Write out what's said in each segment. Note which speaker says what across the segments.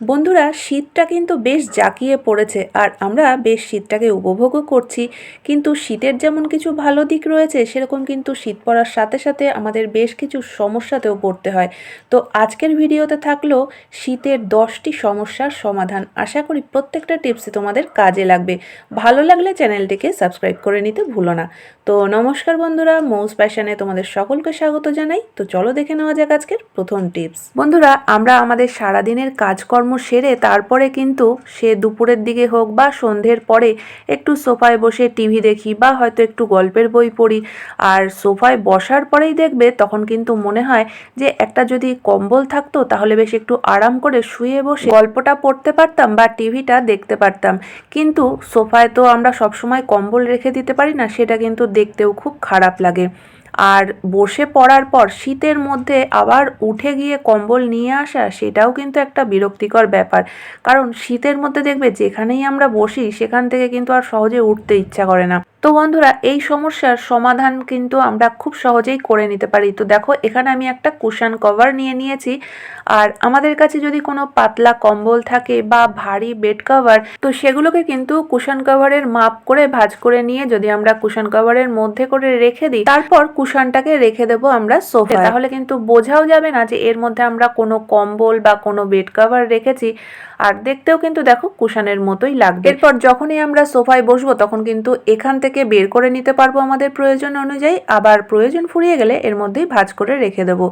Speaker 1: বন্ধুরা, শীতটা কিন্তু বেশ জাঁকিয়ে পড়েছে আর আমরা বেশ শীতটাকে উপভোগও করছি। কিন্তু শীতের যেমন কিছু ভালো দিক রয়েছে, সেরকম কিন্তু শীত পড়ার সাথে সাথে আমাদের বেশ কিছু সমস্যাতেও পড়তে হয়। তো আজকের ভিডিওতে থাকল শীতের দশটি সমস্যার সমাধান। আশা করি প্রত্যেকটা টিপসই তোমাদের কাজে লাগবে। ভালো লাগলে চ্যানেলটিকে সাবস্ক্রাইব করে নিতে ভুলো না। তো নমস্কার বন্ধুরা মৌস প্যাশনে তোমাদের সকলকে স্বাগত জানাই। তো চলো দেখে নেওয়া যাক আজকের প্রথম টিপস। বন্ধুরা, আমরা আমাদের সারাদিনের কাজকর্ম সেরে তারপরে কিন্তু সে দুপুরের দিকে হোক বা সন্ধ্যের পরে একটু সোফায় বসে টিভি দেখি বা হয়তো একটু গল্পের বই পড়ি। আর সোফায় বসার পরেই দেখবে তখন কিন্তু মনে হয় যে একটা যদি কম্বল থাকতো তাহলে বেশ একটু আরাম করে শুয়ে বসে গল্পটা পড়তে পারতাম বা টিভিটা দেখতে পারতাম। কিন্তু সোফায় তো আমরা সবসময় কম্বল রেখে দিতে পারি না, সেটা কিন্তু দেখতেও খুব খারাপ লাগে। আর বসে পড়ার পর শীতের মধ্যে আবার উঠে গিয়ে কম্বল নিয়ে আসা, সেটাও কিন্তু একটা বিরক্তিকর ব্যাপার। কারণ শীতের মধ্যে দেখবে যেখানেই আমরা বসি, সেখান থেকে কিন্তু আর সহজে উঠতে ইচ্ছা করে না। তো বন্ধুরা, এই সমস্যার সমাধান কিন্তু আমরা খুব সহজেই করে নিতে পারি। তো দেখো, এখানে আমি একটা কুশন কভার নিয়ে নিয়েছি। আর আমাদের কাছে যদি কোনো পাতলা কম্বল থাকে বা ভারী বেড কভার তো সেগুলোকে কিন্তু কুশন কভারের মাপ করে ভাঁজ করে নিয়ে যদি আমরা কুশন কভারের মধ্যে করে রেখে দিই, তারপর কুশনটাকে রেখে দেবো আমরা সোফা তাহলে কিন্তু বোঝাও যাবে না যে এর মধ্যে আমরা কোনো কম্বল বা কোনো বেড কভার রেখেছি। আর দেখতেও কিন্তু দেখো কুশনের মতোই লাগবে। এরপর যখনই আমরা সোফায় বসবো, তখন কিন্তু এখান থেকে বের করে নিতে পারব আমাদের প্রয়োজন অনুযায়ী। আবার প্রয়োজন ফুরিয়ে গেলে এর মধ্যেই ভাজ করে রেখে দেবো।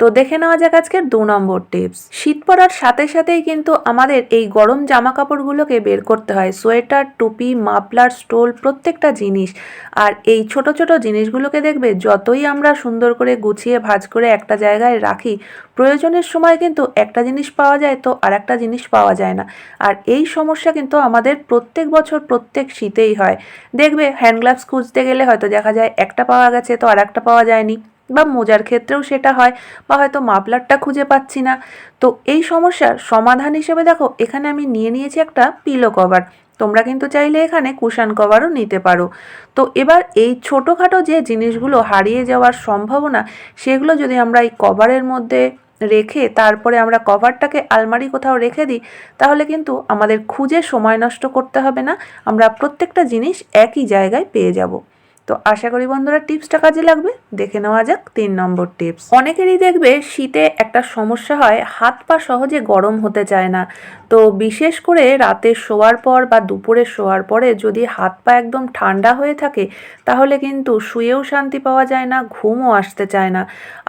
Speaker 1: তো দেখে নেওয়া যাক আজকের দু নম্বর টিপস। শীত পড়ার সাথে সাথেই কিন্তু আমাদের এই গরম জামা কাপড়গুলোকে বের করতে হয়। সোয়েটার, টুপি, মাফলার, স্টোল, প্রত্যেকটা জিনিস। আর এই ছোট ছোট জিনিসগুলোকে দেখবে যতই আমরা সুন্দর করে গুছিয়ে ভাজ করে একটা জায়গায় রাখি, প্রয়োজনের সময় কিন্তু একটা জিনিস পাওয়া যায় তো আর একটা জিনিস পাওয়া যায় না। আর এই সমস্যা কিন্তু আমাদের প্রত্যেক বছর প্রত্যেক শীতেই হয়। দেখবে হ্যান্ড গ্লাভস খুঁজতে গেলে হয়তো দেখা যায় একটা পাওয়া গেছে তো আর একটা পাওয়া যায়নি। বা মোজার ক্ষেত্রেও সেটা হয় বা হয়তো মাফলারটা খুঁজে পাচ্ছি না। তো এই সমস্যার সমাধান হিসেবে দেখো, এখানে আমি নিয়ে নিয়েছি একটা পিলো কভার তোমরা কিন্তু চাইলে এখানে কুশান কভারও নিতে পারো। তো এবার এই ছোটোখাটো যে জিনিসগুলো হারিয়ে যাওয়ার সম্ভাবনা, সেগুলো যদি আমরা এই কভারের মধ্যে রেখে তারপরে আমরা কভারটাকে আলমারি কোথাও রেখে দিই, তাহলে কিন্তু আমাদের খুঁজে সময় নষ্ট করতে হবে না, আমরা প্রত্যেকটা জিনিস একই জায়গায় পেয়ে যাব। তো আশা করি বন্ধুরা টিপসটা কাজে লাগবে। দেখে নেওয়া যাক তিন নম্বর টিপস। অনেকেরই দেখবে শীতে একটা সমস্যা হয়, হাত পা সহজে গরম হতে চায় না। তো বিশেষ করে রাতে শোয়ার পর বা দুপুরে শোয়ার পরে যদি হাত পা একদম ঠান্ডা হয়ে থাকে, তাহলে কিন্তু শুয়েও শান্তি পাওয়া যায় না, ঘুমও আসতে চায় না।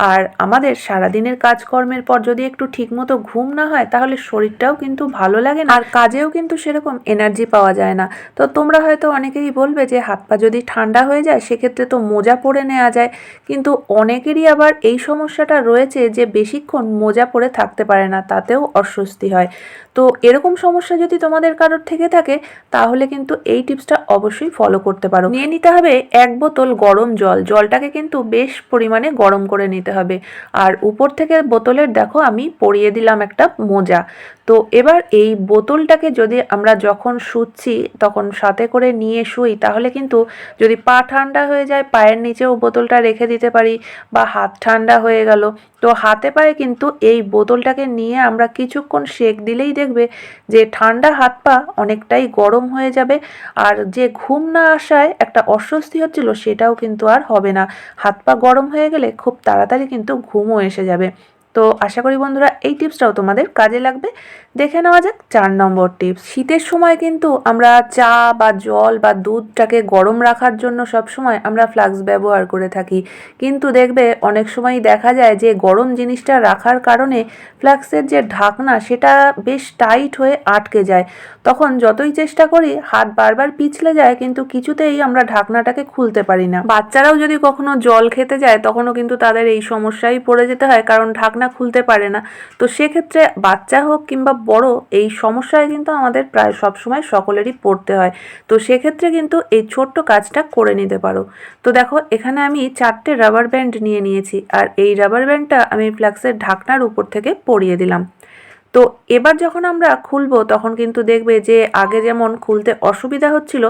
Speaker 1: আর আমাদের সারাদিনের কাজকর্মের পর যদি একটু ঠিকমতো ঘুম না হয়, তাহলে শরীরটাও কিন্তু ভালো লাগে না। আর কাজেও কিন্তু সেরকম এনার্জি পাওয়া যায় না। তো তোমরা হয়তো অনেকেই বলবে যে হাত পা যদি ঠান্ডা হয়ে যায় সেক্ষেত্রে তো মোজা পরে নেওয়া যায়। কিন্তু অনেকেরই আবার এই সমস্যাটা রয়েছে যে, বেশিক্ষণ মোজা পরে থাকতে পারে না, তাতেও অস্বস্তি হয়। তো এরকম সমস্যা যদি তোমাদের কারোর থেকে থাকে, তাহলে কিন্তু এই টিপসটা অবশ্যই ফলো করতে পারো। নিয়ে নিতে হবে এক বোতল গরম জল। জলটাকে কিন্তু বেশ পরিমাণে গরম করে নিতে হবে। আর উপর থেকে বোতলের দেখো আমি পরিয়ে দিলাম একটা মোজা। তো এবার এই বোতলটাকে যদি আমরা যখন শুচ্ছি তখন সাথে করে নিয়ে শুই, তাহলে কিন্তু যদি পা ঠান্ডা হয়ে যায়, পায়ের নিচেও বোতলটা রেখে দিতে পারি বা হাত ঠান্ডা হয়ে গেল তো হাতে পায়ে কিন্তু এই বোতলটাকে নিয়ে আমরা কিছুক্ষণ শেক দিলেই দেখবে যে ঠান্ডা হাত পা অনেকটাই গরম হয়ে যাবে। আর যে ঘুম না আসায় একটা অস্বস্তি হচ্ছিল সেটাও কিন্তু আর হবে না। হাত পা গরম হয়ে গেলে খুব তাড়াতাড়ি কিন্তু ঘুমও এসে যাবে। তো আশা করি বন্ধুরা এই টিপসটাও তোমাদের কাজে লাগবে। দেখে নেওয়া যাক, চার নম্বর টিপস শীতের সময় কিন্তু আমরা চা বা জল বা দুধটাকে গরম রাখার জন্য সব সময় আমরা ফ্লাক্স ব্যবহার করে থাকি। কিন্তু দেখবে অনেক সময় দেখা যায় যে গরম জিনিসটা রাখার কারণে ফ্লাক্সের যে ঢাকনা সেটা বেশ টাইট হয়ে আটকে যায়। তখন যতই চেষ্টা করি, হাত বারবার পিছলে যায়, কিন্তু কিছুতেই আমরা ঢাকনাটাকে খুলতে পারি না। বাচ্চারাও যদি কখনো জল খেতে যায়, তখনও কিন্তু তাদের এই সমস্যায় পড়ে যেতে হয়, কারণ ঢাকনা খুলতে পারে না। তো সেক্ষেত্রে বাচ্চা হোক কিংবা বড়, এই সমস্যায় কিন্তু আমাদের প্রায় সবসময় সকলেরই পড়তে হয়। তো সেক্ষেত্রে কিন্তু এই ছোট্ট কাজটা করে নিতে পারো। তো দেখো, এখানে আমি চারটে রাবার ব্যান্ড নিয়ে নিয়েছি, আর এই রাবার ব্যান্ডটা আমি ফ্ল্যাক্সের ঢাকনার উপর থেকে পরিয়ে দিলাম। তো এবার যখন আমরা খুলবো, তখন কিন্তু দেখবে যে আগে যেমন খুলতে অসুবিধা হচ্ছিল,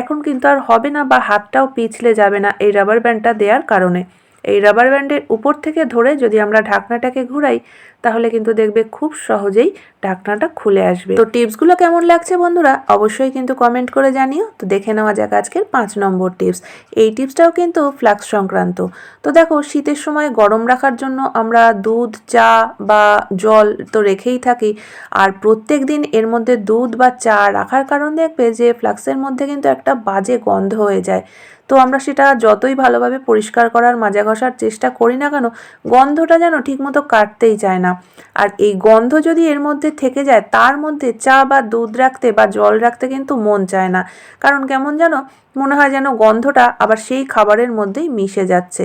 Speaker 1: এখন কিন্তু আর হবে না বা হাতটাও পিছলে যাবে না এই রাবার ব্যান্ডটা দেওয়ার কারণে। এই রাবার ব্যান্ডের উপর থেকে ধরে যদি আমরা ঢাকনাটাকে ঘুরাই তাহলে কিন্তু দেখবে খুব সহজেই ঢাকনাটা খুলে আসবে। তো টিপসগুলো কেমন লাগছে বন্ধুরা? অবশ্যই কিন্তু কমেন্ট করে জানিও। তো দেখে নেওয়া যাক আজকের পাঁচ নম্বর টিপস। এই টিপসটাও কিন্তু ফ্লাক্স সংক্রান্ত। তো দেখো, শীতের সময় গরম রাখার জন্য আমরা দুধ, চা বা জল তো রেখেই থাকি। আর প্রত্যেক দিন এর মধ্যে দুধ বা চা রাখার কারণ দেখবে যে ফ্লাক্সের মধ্যে কিন্তু একটা বাজে গন্ধ হয়ে যায়। তো আমরা সেটা যতই ভালোভাবে পরিষ্কার করার মাজা ঘষার চেষ্টা করি না কেন, গন্ধটা যেন ঠিকমতো কাটতেই চায় না। আর এই গন্ধ যদি এর মধ্যে থেকে যায়, তার মধ্যে চা বা দুধ রাখতে বা জল রাখতে কিন্তু মন চায় না। কারণ কেমন যেন মনে হয় যেন গন্ধটা আবার সেই খাবারের মধ্যেই মিশে যাচ্ছে।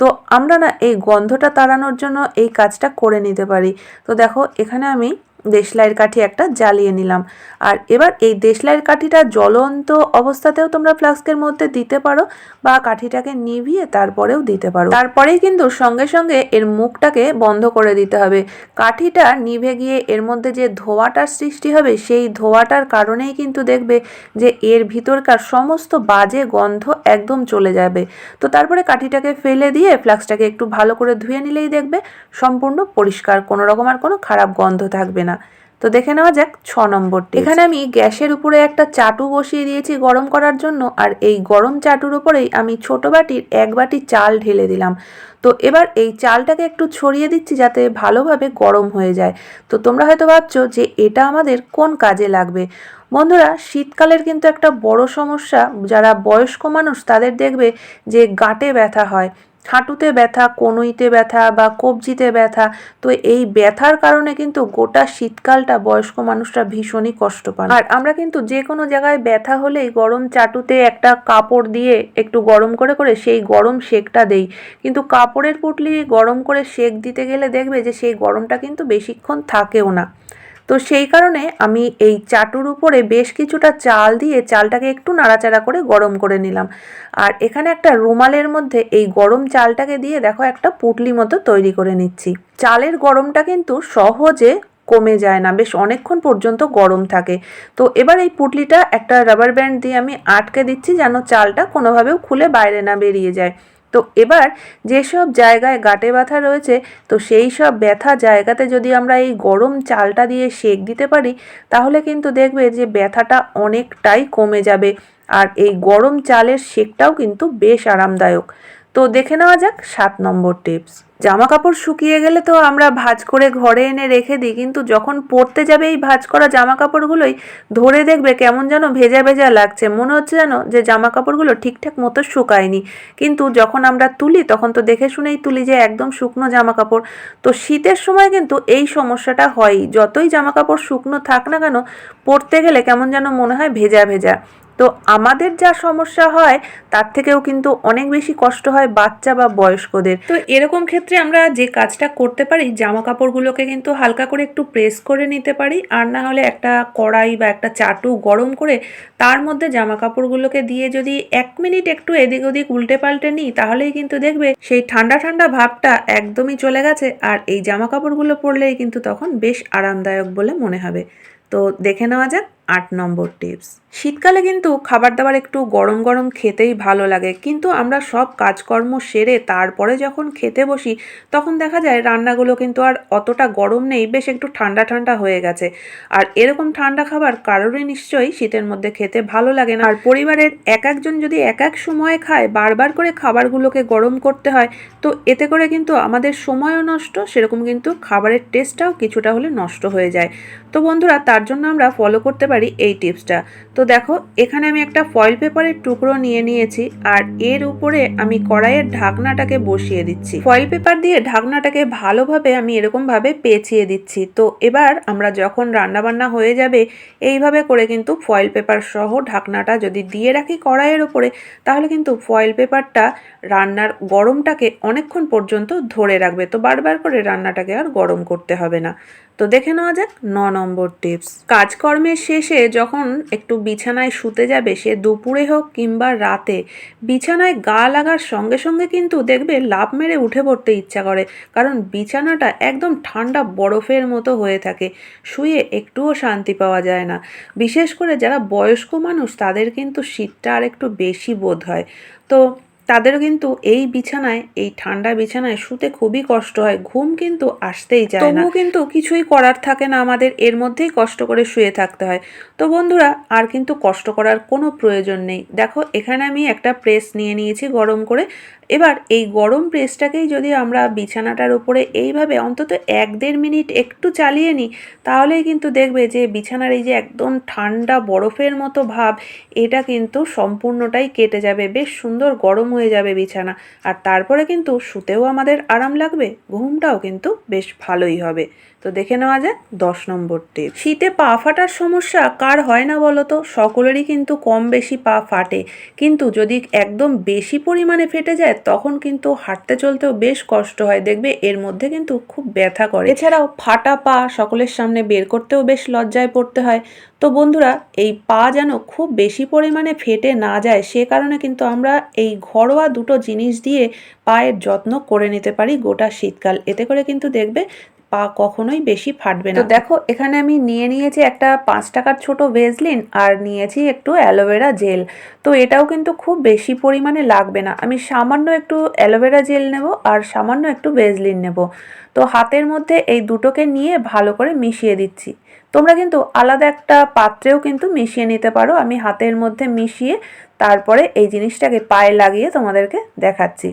Speaker 1: তো আমরা না এই গন্ধটা তাড়ানোর জন্য এই কাজটা করে নিতে পারি। তো দেখো, এখানে আমি দেশলাইয়ের কাঠি একটা জ্বালিয়ে নিলাম। আর এবার এই দেশলাইয়ের কাঠিটা জ্বলন্ত অবস্থাতেও তোমরা ফ্লাস্কের মধ্যে দিতে পারো বা কাঠিটাকে নিভিয়ে তারপরেও দিতে পারো। তারপরেই কিন্তু সঙ্গে সঙ্গে এর মুখটাকে বন্ধ করে দিতে হবে। কাঠিটা নিভে গিয়ে এর মধ্যে যে ধোঁয়াটার সৃষ্টি হবে, সেই ধোঁয়াটার কারণেই কিন্তু দেখবে যে এর ভিতরকার সমস্ত বাজে গন্ধ একদম চলে যাবে। তো তারপরে কাঠিটাকে ফেলে দিয়ে ফ্লাক্সটাকে একটু ভালো করে ধুয়ে নিলেই দেখবে সম্পূর্ণ পরিষ্কার, কোনো রকম আর কোনো খারাপ গন্ধ থাকবে না। তো দেখে নেওয়া যাক ছ নম্বরটি এখানে আমি গ্যাসের উপরে একটা চাটু বসিয়ে দিয়েছি গরম করার জন্য, আর এই গরম চাটুর উপরেই আমি ছোট বাটির এক বাটি চাল ঢেলে দিলাম। তো এবার এই চালটাকে একটু ছড়িয়ে দিচ্ছি যাতে ভালোভাবে গরম হয়ে যায়। তো তোমরা হয়তো ভাবছ যে এটা আমাদের কোন কাজে লাগবে? বন্ধুরা, শীতকালের কিন্তু একটা বড় সমস্যা, যারা বয়স্ক মানুষ তাদের দেখবে যে গাঁটে ব্যথা হয়। হাঁটুতে ব্যথা, কনুইতে ব্যথা বা কবজিতে ব্যথা। তো এই ব্যথার কারণে কিন্তু গোটা শীতকালটা বয়স্ক মানুষরা ভীষণই কষ্ট পান। আর আমরা কিন্তু যে কোনো জায়গায় ব্যথা হলেই গরম চাটুতে একটা কাপড় দিয়ে একটু গরম করে করে সেই গরম শেকটা দেই। কিন্তু কাপড়ের পুটলি গরম করে শেক দিতে গেলে দেখবে যে সেই গরমটা কিন্তু বেশিক্ষণ থাকেও না। তো সেই কারণে আমি এই চাটুর উপরে বেশ কিছুটা চাল দিয়ে চালটাকে একটু নাড়াচাড়া করে গরম করে নিলাম। আর এখানে একটা রুমালের মধ্যে এই গরম চালটাকে দিয়ে দেখো একটা পুটলি মতো তৈরি করে নিচ্ছি। চালের গরমটা কিন্তু সহজে কমে যায় না, বেশ অনেকক্ষণ পর্যন্ত গরম থাকে। তো এবার এই পুটলিটা একটা রাবার ব্যান্ড দিয়ে আমি আটকে দিচ্ছি যেন চালটা কোনোভাবেও খুলে বাইরে না বেরিয়ে যায়। তো এবার যেসব জায়গায় গাঁটে ব্যথা রয়েছে, তো সেই সব ব্যথা জায়গাতে যদি আমরা এই গরম চালটা দিয়ে সেক দিতে পারি, তাহলে কিন্তু দেখবে যে ব্যথাটা অনেকটাই কমে যাবে। আর এই গরম চালের সেকটাও কিন্তু বেশ আরামদায়ক। তো দেখে নেওয়া যাক, সাত নম্বর টিপস। জামা কাপড় শুকিয়ে গেলে তো আমরা ভাজ করে ঘরে এনে রেখে দিই, কিন্তু যখন পরতে যাবে এই ভাজ করা জামা কাপড়গুলোই ধরে দেখবে কেমন যেন ভেজা ভেজা লাগছে। মনে হচ্ছে যেন যে জামা কাপড়গুলো ঠিকঠাক মতো শুকায়নি। কিন্তু যখন আমরা তুলি, তখন তো দেখে শুনেই তুলি যে একদম শুকনো জামা কাপড় তো শীতের সময় কিন্তু এই সমস্যাটা হয়ই। যতই জামা কাপড় শুকনো থাক না কেন, পরতে গেলে কেমন যেন মনে হয় ভেজা ভেজা। তো আমাদের যা সমস্যা হয়, তার থেকেও কিন্তু অনেক বেশি কষ্ট হয় বাচ্চা বা বয়স্কদের। তো এরকম ক্ষেত্রে আমরা যে কাজটা করতে পারি জামা কাপড়গুলোকে কিন্তু হালকা করে একটু প্রেস করে নিতে পারি, আর না হলে একটা কড়াই বা একটা চাটু গরম করে তার মধ্যে জামা কাপড়গুলোকে দিয়ে যদি এক মিনিট একটু এদিক ওদিক উল্টে পাল্টে নিই, তাহলেই কিন্তু দেখবে সেই ঠান্ডা ঠান্ডা ভাবটা একদমই চলে গেছে, আর এই জামা কাপড়গুলো পরলেই কিন্তু তখন বেশ আরামদায়ক বলে মনে হবে। তো দেখে নেওয়া যাক আট নম্বর টিপস। শীতকালে কিন্তু খাবার দাবার একটু গরম গরম খেতেই ভালো লাগে। কিন্তু আমরা সব কাজকর্ম সেরে তারপরে যখন খেতে বসি, তখন দেখা যায় রান্নাগুলো কিন্তু আর অতটা গরম নেই, বেশ একটু ঠান্ডা ঠান্ডা হয়ে গেছে। আর এরকম ঠান্ডা খাবার কারোরই নিশ্চয়ই শীতের মধ্যে খেতে ভালো লাগে না। আর পরিবারের এক একজন যদি এক এক সময়ে খায়, বারবার করে খাবারগুলোকে গরম করতে হয়, তো এতে করে কিন্তু আমাদের সময়ও নষ্ট, সেরকম কিন্তু খাবারের টেস্টটাও কিছুটা হলে নষ্ট হয়ে যায়। তো বন্ধুরা, তার জন্য আমরা ফলো করতে পারি এই টিপসটা তো দেখো, এখানে আমি একটা ফয়েল পেপারের টুকরো নিয়ে নিয়েছি আর এর উপরে আমি কড়াইয়ের ঢাকনাটাকে বসিয়ে দিচ্ছি। ফয়েল পেপার দিয়ে ঢাকনাটাকে ভালোভাবে আমি এরকমভাবে পেঁচিয়ে দিচ্ছি। তো এবার আমরা যখন রান্নাবান্না হয়ে যাবে, এইভাবে করে কিন্তু ফয়েল পেপার সহ ঢাকনাটা যদি দিয়ে রাখি কড়াইয়ের উপরে, তাহলে কিন্তু ফয়েল পেপারটা রান্নার গরমটাকে অনেকক্ষণ পর্যন্ত ধরে রাখবে। তো বারবার করে রান্নাটাকে আর গরম করতে হবে না। তো দেখে নেওয়া যাক ন নম্বর টিপস। কাজকর্মের শেষে যখন একটু বিছানায় শুতে যাবে, সে দুপুরে হোক কিংবা রাতে, বিছানায় গা লাগার সঙ্গে সঙ্গে কিন্তু দেখবে লাভ মেরে উঠে পড়তে ইচ্ছা করে, কারণ বিছানাটা একদম ঠান্ডা বরফের মতো হয়ে থাকে, শুয়ে একটুও শান্তি পাওয়া যায় না। বিশেষ করে যারা বয়স্ক মানুষ, তাদের কিন্তু শীতটা আর একটু বেশি বোধ হয়। তো তাদেরও কিন্তু এই বিছানায়, এই ঠান্ডা বিছানায় শুতে খুবই কষ্ট হয়। ঘুম কিন্তু আসতেই যায় না। কিন্তু কিছুই করার থাকে না, আমাদের এর মধ্যেই কষ্ট করে শুয়ে থাকতে হয়। তো বন্ধুরা, আর কিন্তু কষ্ট করার কোনো প্রয়োজন নেই। দেখো, এখানে আমি একটা প্রেস নিয়ে নিয়েছি গরম করে। এবার এই গরম প্রেসটাকেই যদি আমরা বিছানাটার উপরে এইভাবে অন্তত এক দেড় মিনিট একটু চালিয়ে নিই, তাহলেই কিন্তু দেখবে যে বিছানার এই যে একদম ঠান্ডা বরফের মতো ভাব, এটা কিন্তু সম্পূর্ণটাই কেটে যাবে, বেশ সুন্দর গরম হয়ে যাবে বিছানা। আর তারপরে কিন্তু শুতেও আমাদের আরাম লাগবে, ঘুমটাও কিন্তু বেশ ভালোই হবে। তো দেখে নেওয়া যাক দশ নম্বর টিপ। শীতে পা ফাটার সমস্যা কার হয় না বলো তো সকলেরই কিন্তু কম বেশি পা ফাটে। কিন্তু যদি একদম বেশি পরিমাণে ফেটে যায়, তখন কিন্তু হাঁটতে চলতেও বেশ কষ্ট হয়। দেখবে এর মধ্যে কিন্তু খুব ব্যথা করে। এছাড়াও ফাটা পা সকলের সামনে বের করতেও বেশ লজ্জায় পড়তে হয়। তো বন্ধুরা, এই পা যেন খুব বেশি পরিমাণে ফেটে না যায়, সে কারণে কিন্তু আমরা এই ঘরোয়া দুটো জিনিস দিয়ে পায়ের যত্ন করে নিতে পারি গোটা শীতকাল। এতে করে কিন্তু দেখবে পা কখনোই বেশি ফাটবে না। তো দেখো এখানে আমি নিয়ে নিয়েছি একটা পাঁচ টাকার ছোট ভেজলিন আর নিয়েছি একটু অ্যালোভেরা জেল। তো এটাও কিন্তু খুব বেশি পরিমাণে লাগবে না। আমি সামান্য একটু অ্যালোভেরা জেল নেব আর সামান্য একটু ভেজলিন নেব। তো হাতের মধ্যে এই দুটোকে নিয়ে ভালো করে মিশিয়ে দিচ্ছি। তোমরা কিন্তু আলাদা একটা পাত্রেও কিন্তু মিশিয়ে নিতে পারো। আমি হাতের মধ্যে মিশিয়ে তারপরে এই জিনিসটাকে পায়ে লাগিয়ে তোমাদেরকে দেখাচ্ছি।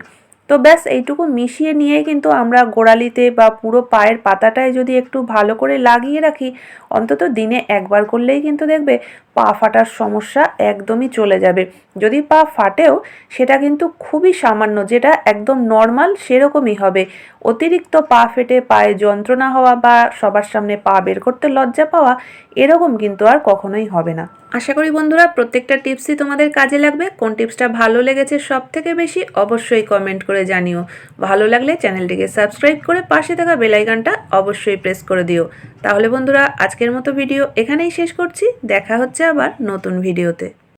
Speaker 1: তো ব্যাস, এইটুকু মিশিয়ে নিয়েই কিন্তু আমরা গোড়ালিতে বা পুরো পায়ের পাতাটায় যদি একটু ভালো করে লাগিয়ে রাখি, অন্তত দিনে একবার করলেই কিন্তু দেখবে পা ফাটার সমস্যা একদমই চলে যাবে। যদি পা ফাটেও, সেটা কিন্তু খুবই সামান্য, যেটা একদম নর্মাল সেরকমই হবে। অতিরিক্ত পা ফেটে পায়ে যন্ত্রণা হওয়া বা সবার সামনে পা বের করতে লজ্জা পাওয়া, এরকম কিন্তু আর কখনোই হবে না। আশা করি বন্ধুরা প্রত্যেকটা টিপসই তোমাদের কাজে লাগবে। কোন টিপসটা ভালো লেগেছে সব থেকে বেশি অবশ্যই কমেন্ট করে জানিও। ভালো লাগলে চ্যানেলটিকে সাবস্ক্রাইব করে পাশে থাকা বেলাইকানটা অবশ্যই প্রেস করে দিও। তাহলে বন্ধুরা আজকের মতো ভিডিও এখানেই শেষ করছি। দেখা হচ্ছে আবার নতুন ভিডিওতে